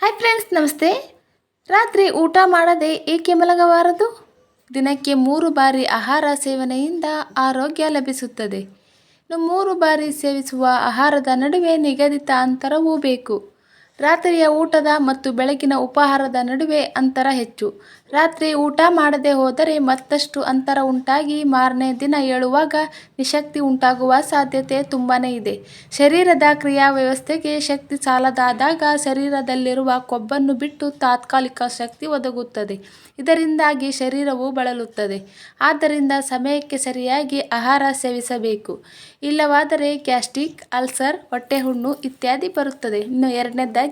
Hi friends ನಮಸ್ತೆ. ರಾತ್ರಿ ಊಟ ಮಾಡದೆ ಏಕೆ ಮಲಗಬಾರದು? ದಿನಕ್ಕೆ ಮೂರು ಬಾರಿ ಆಹಾರ ಸೇವನೆಯಿಂದ ಆರೋಗ್ಯ ಲಭಿಸುತ್ತದೆ. ಇನ್ನು ಮೂರು ಬಾರಿ ಸೇವಿಸುವ ಆಹಾರದ ನಡುವೆ ನಿಗದಿತ ಅಂತರವೂ ಬೇಕು. ರಾತ್ರಿಯ ಊಟದ ಮತ್ತು ಬೆಳಗಿನ ಉಪಹಾರದ ನಡುವೆ ಅಂತರ ಹೆಚ್ಚು. ರಾತ್ರಿ ಊಟ ಮಾಡದೆ ಹೋದರೆ ಮತ್ತಷ್ಟು ಅಂತರ ಉಂಟಾಗಿ ಮಾರನೇ ದಿನ ಏಳುವಾಗ ನಿಶಕ್ತಿ ಉಂಟಾಗುವ ಸಾಧ್ಯತೆ ತುಂಬಾ ಇದೆ. ಶರೀರದ ಕ್ರಿಯಾ ವ್ಯವಸ್ಥೆಗೆ ಶಕ್ತಿ ಸಾಲದಾದಾಗ ಶರೀರದಲ್ಲಿರುವ ಕೊಬ್ಬನ್ನು ಬಿಟ್ಟು ತಾತ್ಕಾಲಿಕ ಶಕ್ತಿ ಒದಗುತ್ತದೆ. ಇದರಿಂದಾಗಿ ಶರೀರವು ಬಳಲುತ್ತದೆ. ಆದ್ದರಿಂದ ಸಮಯಕ್ಕೆ ಸರಿಯಾಗಿ ಆಹಾರ ಸೇವಿಸಬೇಕು. ಇಲ್ಲವಾದರೆ ಗ್ಯಾಸ್ಟ್ರಿಕ್, ಅಲ್ಸರ್, ಹೊಟ್ಟೆಹುಣ್ಣು ಇತ್ಯಾದಿ ಬರುತ್ತದೆ. ಇನ್ನು ಎರಡನೇದಾಗಿ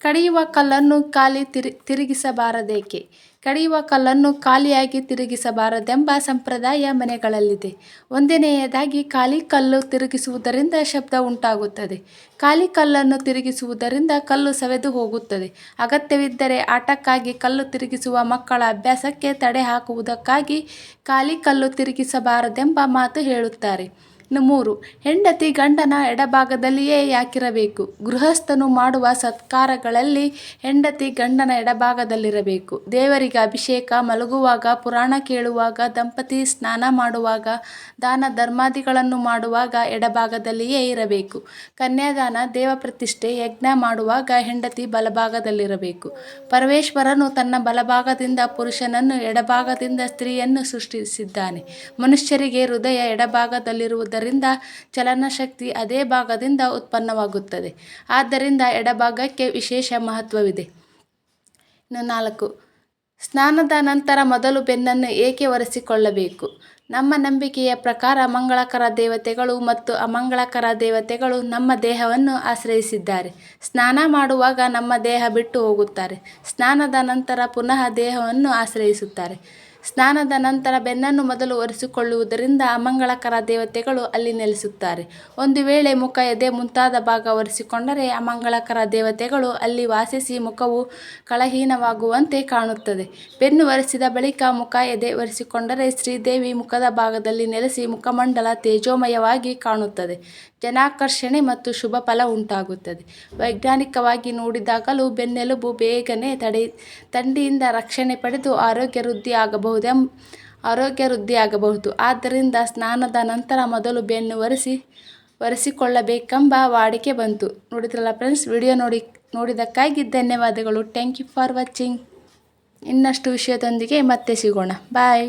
ಕಡಿಯುವ ಕಲ್ಲನ್ನು ಖಾಲಿ ತಿರು, ತಿರುಗಿಸಬಾರದೇಕೆ? ಕಡಿಯುವ ಕಲ್ಲನ್ನು ಖಾಲಿಯಾಗಿ ತಿರುಗಿಸಬಾರದೆಂಬ ಸಂಪ್ರದಾಯ ಮನೆಗಳಲ್ಲಿದೆ. ಒಂದನೆಯದಾಗಿ ಖಾಲಿ ಕಲ್ಲು ತಿರುಗಿಸುವುದರಿಂದ ಶಬ್ದ ಉಂಟಾಗುತ್ತದೆ. ಖಾಲಿ ಕಲ್ಲನ್ನು ತಿರುಗಿಸುವುದರಿಂದ ಕಲ್ಲು ಸವೆದು ಹೋಗುತ್ತದೆ. ಅಗತ್ಯವಿದ್ದರೆ ಆಟಕ್ಕಾಗಿ ಕಲ್ಲು ತಿರುಗಿಸುವ ಮಕ್ಕಳ ಅಭ್ಯಾಸಕ್ಕೆ ತಡೆ ಹಾಕುವುದಕ್ಕಾಗಿ ಖಾಲಿ ಕಲ್ಲು ತಿರುಗಿಸಬಾರದೆಂಬ ಮಾತು ಹೇಳುತ್ತಾರೆ. ಮೂರು ಹೆಂಡತಿ ಗಂಡನ ಎಡಭಾಗದಲ್ಲಿಯೇ ಯಾಕಿರಬೇಕು? ಗೃಹಸ್ಥನು ಮಾಡುವ ಸತ್ಕಾರಗಳಲ್ಲಿ ಹೆಂಡತಿ ಗಂಡನ ಎಡಭಾಗದಲ್ಲಿರಬೇಕು. ದೇವರಿಗೆ ಅಭಿಷೇಕ ಮಲಗುವಾಗ, ಪುರಾಣ ಕೇಳುವಾಗ, ದಂಪತಿ ಸ್ನಾನ ಮಾಡುವಾಗ, ದಾನ ಧರ್ಮಾದಿಗಳನ್ನು ಮಾಡುವಾಗ ಎಡಭಾಗದಲ್ಲಿಯೇ ಇರಬೇಕು. ಕನ್ಯಾದಾನ ದೇವ ಪ್ರತಿಷ್ಠೆ ಯಜ್ಞ ಮಾಡುವಾಗ ಹೆಂಡತಿ ಬಲಭಾಗದಲ್ಲಿರಬೇಕು. ಪರಮೇಶ್ವರನು ತನ್ನ ಬಲಭಾಗದಿಂದ ಪುರುಷನನ್ನು ಎಡಭಾಗದಿಂದ ಸ್ತ್ರೀಯನ್ನು ಸೃಷ್ಟಿಸಿದ್ದಾನೆ. ಮನುಷ್ಯರಿಗೆ ಹೃದಯ ಎಡಭಾಗದಲ್ಲಿರುವುದರಿಂದ ಚಲನಶಕ್ತಿ ಅದೇ ಭಾಗದಿಂದ ಉತ್ಪನ್ನವಾಗುತ್ತದೆ. ಆದ್ದರಿಂದ ಎಡಭಾಗಕ್ಕೆ ವಿಶೇಷ ಮಹತ್ವವಿದೆ. ಇನ್ನು ನಾಲ್ಕು. ಸ್ನಾನದ ನಂತರ ಮೊದಲು ಬೆನ್ನನ್ನು ಏಕೆ ಒರೆಸಿಕೊಳ್ಳಬೇಕು? ನಮ್ಮ ನಂಬಿಕೆಯ ಪ್ರಕಾರ ಮಂಗಳಕರ ದೇವತೆಗಳು ಮತ್ತು ಅಮಂಗಳಕರ ದೇವತೆಗಳು ನಮ್ಮ ದೇಹವನ್ನು ಆಶ್ರಯಿಸಿದ್ದಾರೆ. ಸ್ನಾನ ಮಾಡುವಾಗ ನಮ್ಮ ದೇಹ ಬಿಟ್ಟು ಹೋಗುತ್ತಾರೆ. ಸ್ನಾನದ ನಂತರ ಪುನಃ ದೇಹವನ್ನು ಆಶ್ರಯಿಸುತ್ತಾರೆ. ಸ್ನಾನದ ನಂತರ ಬೆನ್ನನ್ನು ಮೊದಲು ಒರೆಸಿಕೊಳ್ಳುವುದರಿಂದ ಅಮಂಗಳಕರ ದೇವತೆಗಳು ಅಲ್ಲಿ ನೆಲೆಸುತ್ತಾರೆ. ಒಂದು ವೇಳೆ ಮುಖ ಎದೆ ಮುಂತಾದ ಭಾಗ ಒರೆಸಿಕೊಂಡರೆ ಅಮಂಗಳಕರ ದೇವತೆಗಳು ಅಲ್ಲಿ ವಾಸಿಸಿ ಮುಖವು ಕಳಹೀನವಾಗುವಂತೆ ಕಾಣುತ್ತದೆ. ಬೆನ್ನು ಒರೆಸಿದ ಬಳಿಕ ಮುಖ ಎದೆ ಒರೆಸಿಕೊಂಡರೆ ಶ್ರೀದೇವಿ ಮುಖದ ಭಾಗದಲ್ಲಿ ನೆಲೆಸಿ ಮುಖಮಂಡಲ ತೇಜೋಮಯವಾಗಿ ಕಾಣುತ್ತದೆ. ಜನಾಕರ್ಷಣೆ ಮತ್ತು ಶುಭ ಫಲ ಉಂಟಾಗುತ್ತದೆ. ವೈಜ್ಞಾನಿಕವಾಗಿ ನೋಡಿದಾಗಲೂ ಬೆನ್ನೆಲುಬು ಬೇಗನೆ ತಡೆ ಥಂಡಿಯಿಂದ ರಕ್ಷಣೆ ಪಡೆದು ಆರೋಗ್ಯ ವೃದ್ಧಿ ಆಗಬಹುದೆಂ, ಆರೋಗ್ಯ ವೃದ್ಧಿಯಾಗಬಹುದು ಆದ್ದರಿಂದ ಸ್ನಾನದ ನಂತರ ಮೊದಲು ಬೆನ್ನು ಒರೆಸಿ, ಒರೆಸಿಕೊಳ್ಳಬೇಕೆಂಬ ವಾಡಿಕೆ ಬಂತು. ನೋಡಿದ್ರಲ್ಲ ಫ್ರೆಂಡ್ಸ್, ವಿಡಿಯೋ ನೋಡಿ, ನೋಡಿದ್ದಕ್ಕಾಗಿ ಧನ್ಯವಾದಗಳು. Thank you for watching. ಇನ್ನಷ್ಟು ವಿಷಯದೊಂದಿಗೆ ಮತ್ತೆ ಸಿಗೋಣ. ಬಾಯ್.